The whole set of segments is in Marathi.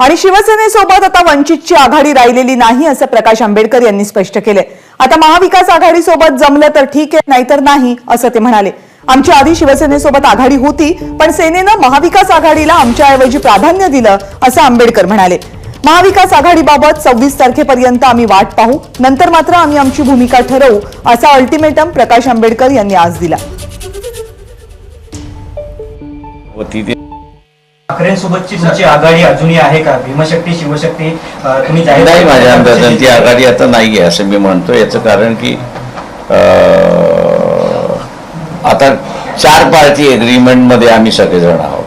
आणि शिवसेनेसोबत आता वंचितची आघाडी राहिलेली नाही असं प्रकाश आंबेडकर यांनी स्पष्ट केलंय. आता महाविकास आघाडीसोबत जमलं तर ठीक आहे नाहीतर नाही असं ते म्हणाले. आमची आधी शिवसेनेसोबत आघाडी होती पण सेनेनं महाविकास आघाडीला आमच्याऐवजी प्राधान्य दिलं असं आंबेडकर म्हणाले. महाविकास आघाडीबाबत सव्वीस तारखेपर्यंत आम्ही वाट पाहू नंतर मात्र आम्ही आमची भूमिका ठरवू असा अल्टिमेटम प्रकाश आंबेडकर यांनी आज दिला. ठाकरेंसोबतची तुमची आघाडी अजूनही आहे का? भीमशक्ती शिवशक्ती तुम्ही जाहीर नाही माझ्या अंदाजाने ती आघाडी आता नाही आहे असं मी म्हणतो याचं कारण की आता चार पार्टी एग्रीमेंटमध्ये आम्ही सगळेजण आहोत.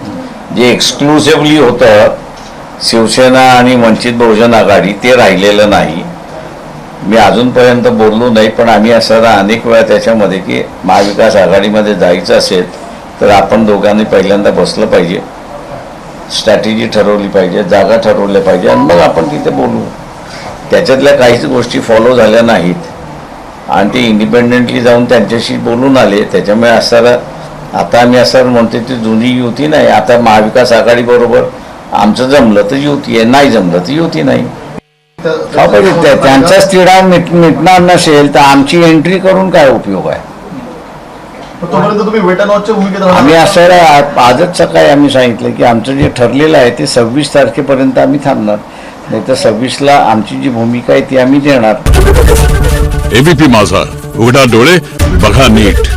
जे एक्सक्लुसिव्हली होतं शिवसेना आणि वंचित बहुजन आघाडी ते राहिलेलं नाही. मी अजूनपर्यंत बोललो नाही पण आम्ही असं अनेक वेळा त्याच्यामध्ये की महाविकास आघाडीमध्ये जायचं असेल तर आपण दोघांनी पहिल्यांदा बसलं पाहिजे. स्ट्रॅटेजी ठरवली पाहिजे जागा ठरवल्या पाहिजे आणि मग आपण तिथे बोलू. त्याच्यातल्या काहीच गोष्टी फॉलो झाल्या नाहीत. आणि ते इंडिपेंडेंटली जाऊन त्यांच्याशी बोलून आले. त्याच्यामुळे असं आता आम्ही असं म्हणतो ती जुनी युती नाही. आता महाविकास आघाडीबरोबर आमचं जमलं तर युती आहे. नाही जमलं तर युती नाही. त्यांचाच तिढा मिट मिटणार नसेल तर आमची एंट्री करून काय उपयोग आहे? तोपर्यंत तुम्ही वेट अँड वॉचच्या भूमिकेत आम्ही असं आजच सकाळी आम्ही सांगितलं की आमचं जे ठरलेलं आहे ते सव्वीस तारखेपर्यंत आम्ही थांबणार. नाही तर सव्वीसला आमची जी भूमिका आहे ती आम्ही देणार. एबीपी माझा. उघडा डोळे बघा नीट.